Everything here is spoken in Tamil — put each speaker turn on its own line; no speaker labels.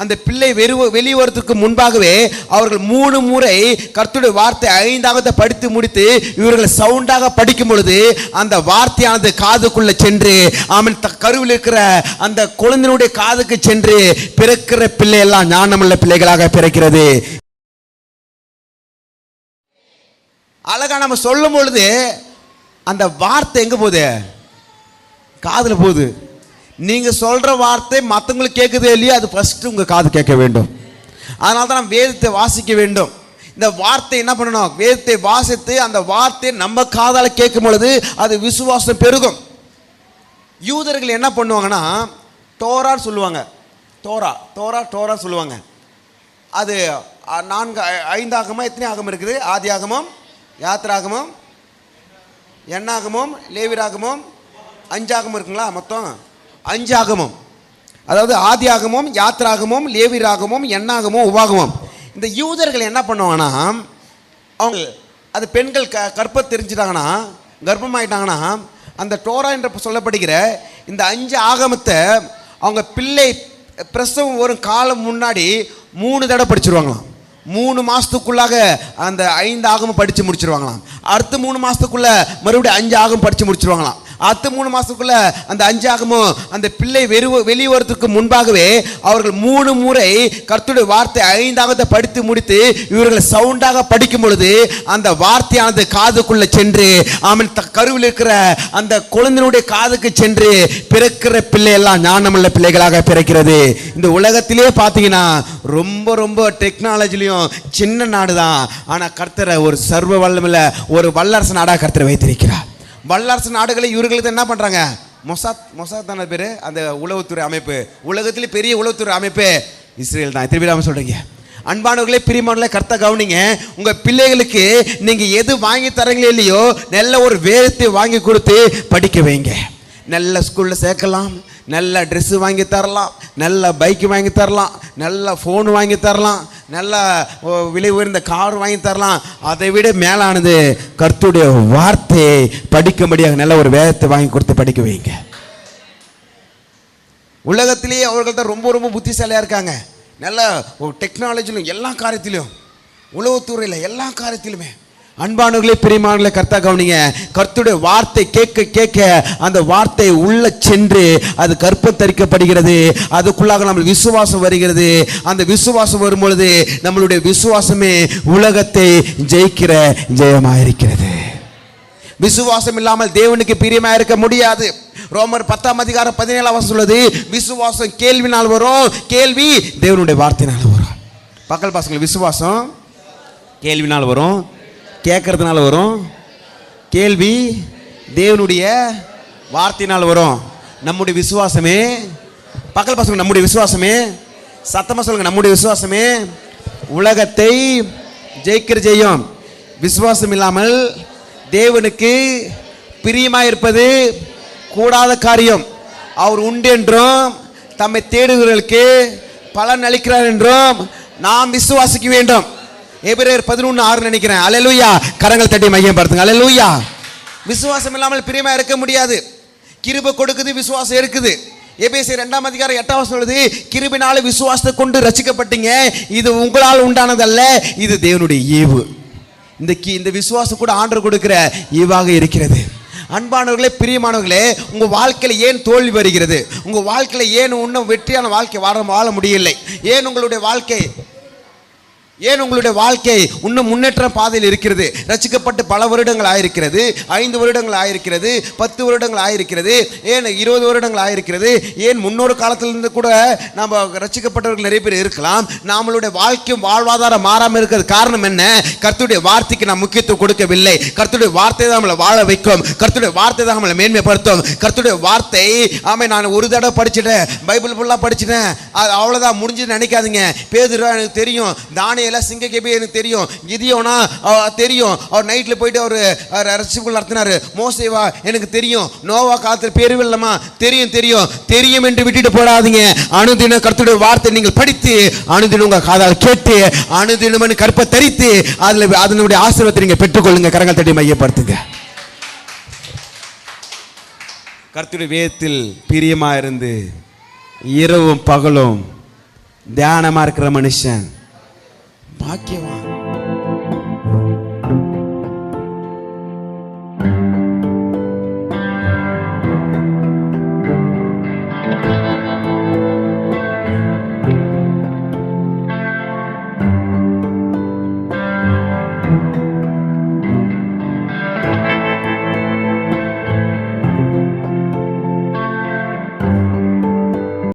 அந்த பிள்ளை வெறு வெளிவரத்துக்கு முன்பாகவே அவர்கள் மூணு முறை கர்த்துடைய வார்த்தை ஐந்தாகத்தை படித்து முடித்து இவர்கள் சவுண்டாக படிக்கும் பொழுது அந்த வார்த்தையானது காதுக்குள்ள சென்று அவன் கருவில் இருக்கிற அந்த குழந்தையினுடைய காதுக்கு சென்று பிறக்கிற பிள்ளை எல்லாம் ஞானமுள்ள பிள்ளைகளாக பிறக்கிறது. அழகா நம்ம சொல்லும் பொழுது அந்த வார்த்தை எங்க போகுது? காதில் போகுது. நீங்க சொல்ற வார்த்தை மற்றவங்களுக்கு கேட்குதே இல்லையோ அது ஃபர்ஸ்ட் உங்க காது கேட்க வேண்டும். அதனால தான் நம்ம வேதத்தை வாசிக்க வேண்டும். இந்த வார்த்தை என்ன பண்ணணும்? வேதத்தை வாசித்து அந்த வார்த்தை நம்ம காதால் கேட்கும் பொழுது அது விசுவாசம் பெருகும். யூதர்கள் என்ன பண்ணுவாங்கன்னா தோரான்னு சொல்லுவாங்க. டோரா டோரா டோரா சொல்லுவாங்க. அது நான்கு ஐந்து ஆகமம் எத்தனை ஆகமம் இருக்குது? ஆதி ஆகமம் யாத்திராகமம் எண்ணாகமும் லேவிராகமும் அஞ்சாகமும் இருக்குங்களா மொத்தம்? அஞ்சு ஆகமம் அதாவது ஆதி ஆகமம் யாத்திராகமம் லேவிராகமம் எண்ணாகமம் உபாகமம். இந்த யூதர்கள் என்ன பண்ணுவாங்கன்னா அவங்க அது பெண்கள் க கற்ப தெரிஞ்சிட்டாங்கன்னா கர்ப்பமாயிட்டாங்கன்னா அந்த டோரா என்று சொல்லப்படுகிற இந்த அஞ்சு ஆகமத்தை அவங்க பிள்ளை பிரசவம் வரும் காலம் முன்னாடி மூணு தடவை படிச்சிருவாங்களாம். மூணு மாதத்துக்குள்ளாக அந்த ஐந்து ஆகமும் படித்து முடிச்சிருவாங்களாம். அடுத்த மூணு மாதத்துக்குள்ளே மறுபடியும் அஞ்சு ஆகம் படித்து முடிச்சிருவாங்களாம். அடுத்த மூணு மாதத்துக்குள்ள அந்த அஞ்சாகமும் அந்த பிள்ளை வெறு வெளிவரத்துக்கு முன்பாகவே அவர்கள் மூணு முறை கர்த்தருடைய வார்த்தை ஐந்தாகத்தை படித்து முடித்து இவர்கள் சவுண்டாக படிக்கும் பொழுது அந்த வார்த்தையானது காதுக்குள்ள சென்று அவன் கருவில் இருக்கிற அந்த குழந்தையினுடைய காதுக்கு சென்று பிறக்கிற பிள்ளை எல்லாம் ஞானமுள்ள பிள்ளைகளாக பிறக்கிறது. இந்த உலகத்திலே பார்த்தீங்கன்னா ரொம்ப ரொம்ப டெக்னாலஜிலையும் சின்ன நாடு தான் ஆனால் கர்த்தரை ஒரு சர்வ வல்லமில்ல ஒரு வல்லரசு நாடாக கர்த்தரை வைத்திருக்கிறார். வல்லரசு நாடுகளை இவர்களுக்கு என்ன பண்ணுறாங்க மொசாத் மொசாத் தானே பேர்? அந்த உளவுத்துறை அமைப்பு. உலகத்திலே பெரிய உளவுத்துறை அமைப்பு. இஸ்ரேல் தான். திருப்பி நாம சொல்கிறீங்க அன்பானவர்களே பிரியமானவர்களே கர்த்த கவனிங்க. உங்கள் பிள்ளைகளுக்கு நீங்கள் எது வாங்கி தரீங்களோ இல்லையோ நல்ல ஒரு வேதத்தை வாங்கி கொடுத்து படிக்க வைங்க. நல்ல ஸ்கூலில் சேர்க்கலாம் நல்ல ட்ரெஸ்ஸு வாங்கி தரலாம் நல்ல பைக்கு வாங்கி தரலாம் நல்ல ஃபோன் வாங்கி தரலாம் நல்ல ஓ, விலை உயர்ந்த கார் வாங்கி தரலாம். அதை விட மேலானது கருத்துடைய வார்த்தையை படிக்கும்படியாக நல்ல ஒரு வேதத்தை வாங்கி கொடுத்து படிக்க வைங்க. உலகத்திலேயே அவர்கள் தான் ரொம்ப ரொம்ப புத்திசாலியாக இருக்காங்க. நல்ல டெக்னாலஜிலும் எல்லா காரியத்திலையும் உளவுத்துறையில் எல்லா காரியத்திலுமே. அன்பானவர்களே பிரியமானவர்களே கர்த்தா கவனிங்க. கர்த்துடைய வார்த்தை கேட்க கேட்க அந்த வார்த்தை உள்ள சென்று அது கற்பத்தரிக்கப்படுகிறது. அதுக்குள்ளாக நம்ம விசுவாசம் வருகிறது. அந்த விசுவாசம் வரும்பொழுது நம்மளுடைய விசுவாசமே உலகத்தை ஜெயிக்கிற ஜெயமாயிருக்கிறது. விசுவாசம் இல்லாமல் தேவனுக்கு பிரியமாக இருக்க முடியாது. ரோமர் பத்தாம் அதிகாரம் பதினேழாம் வசனம் சொல்லுது விசுவாசம் கேள்வினால் வரும் கேள்வி தேவனுடைய வார்த்தையினால் வரும். பக்கல் பாசங்கள் விசுவாசம் கேள்வினால் வரும் கேட்கறதுனால வரும். கேள்வி தேவனுடைய வார்த்தையினால் வரும். நம்முடைய விசுவாசமே பக்கல் பசங்க நம்முடைய விசுவாசமே சத்தமாக சொல்லுங்க நம்முடைய விசுவாசமே உலகத்தை ஜெயிக்கிற ஜெயம். விசுவாசம் இல்லாமல் தேவனுக்கு பிரியமாக இருப்பது கூடாத காரியம். அவர் உண்டு என்றும் தம்மை தேடுகிறவர்களுக்கு பலன் அளிக்கிறார் என்றும் நாம் விசுவாசிக்க வேண்டும். எபிரேயர் பதினொன்று ஆறு நினைக்கிறேன். அலலூயா கரங்கள் தட்டி மையம் படுத்துங்க அலலுயா விசுவாசம் இல்லாமல் பிரியமா இருக்க முடியாது. கிருபை கொடுக்குது விசுவாசம் இருக்குது. எபேசி ரெண்டாம் அதிகாரம் எட்டாவது சொல்லுது கிருபினால விசுவாசத்தை கொண்டு ரசிக்கப்பட்டீங்க. இது உங்களால் உண்டானதல்ல இது தேவனுடைய ஈவு. இந்த கி இந்த விசுவாசம் கூட ஆண்டர் கொடுக்கிற ஈவாக இருக்கிறது. அன்பானவர்களே பிரியமானவர்களே உங்கள் வாழ்க்கையில் ஏன் தோல்வி வருகிறது? உங்கள் வாழ்க்கையில் ஏன் இன்னும் வெற்றியான வாழ்க்கை வாழ வாழ முடியலை ஏன் உங்களுடைய வாழ்க்கை ஏன் உங்களுடைய வாழ்க்கை இன்னும் முன்னேற்ற பாதையில் இருக்கிறது? ரசிக்கப்பட்டு பல வருடங்கள் ஆயிருக்கிறது. ஐந்து வருடங்கள் ஆயிருக்கிறது. பத்து வருடங்கள் ஆயிருக்கிறது. ஏன் இருபது வருடங்கள் ஆயிருக்கிறது? ஏன் முன்னொரு காலத்திலிருந்து கூட நம்ம ரசிக்கப்பட்டவர்கள் நிறைய பேர் இருக்கலாம். நம்மளுடைய வாழ்க்கையும் வாழ்வாதாரம் மாறாமல் இருக்கிறது காரணம் என்ன? கருத்துடைய வார்த்தைக்கு நாம் முக்கியத்துவம் கொடுக்கவில்லை. கருத்துடைய வார்த்தை தான் நம்மளை வாழ வைக்கும். கருத்துடைய வார்த்தை தான் நம்மளை மேன்மைப்படுத்தும். கருத்துடைய வார்த்தை ஆமை நான் ஒரு தடவை படிச்சிட்டேன். பைபிள் ஃபுல்லாக படிச்சிட்டேன். அது அவ்வளோதான் முடிஞ்சுன்னு நினைக்காதீங்க. பேதுரா எனக்கு தெரியும். தானிய சிங்க கேபி எனக்கு தெரியும். கிதியோனா தெரியும். அவர் நைட்டில் போயிட்டு அவர் ரசிப்புகள் நடத்தினாரு. மோசேவா எனக்கு தெரியும். நோவா காலத்தில் பேருவே இல்லைம்மா. தெரியும் தெரியும். தெரியும் என்று விட்டுட்டு போடாதீங்க. அணுதின கருத்துடைய வார்த்தை நீங்கள் படித்து அனுதினம் உங்கள் காதால் கேட்டு அணுதினமனு கற்பை தரித்து அதில் அதனுடைய ஆசீர்வாதத்தை நீங்கள் பெற்றுக்கொள்ளுங்க. கரங்கள் தட்டி மையப்படுத்துங்க. கர்த்துடைய வேதத்தில் பிரியமாக இருந்து இரவும் பகலும் தியானமா இருக்கிற மனுஷன் ಭಾಗ್ಯವ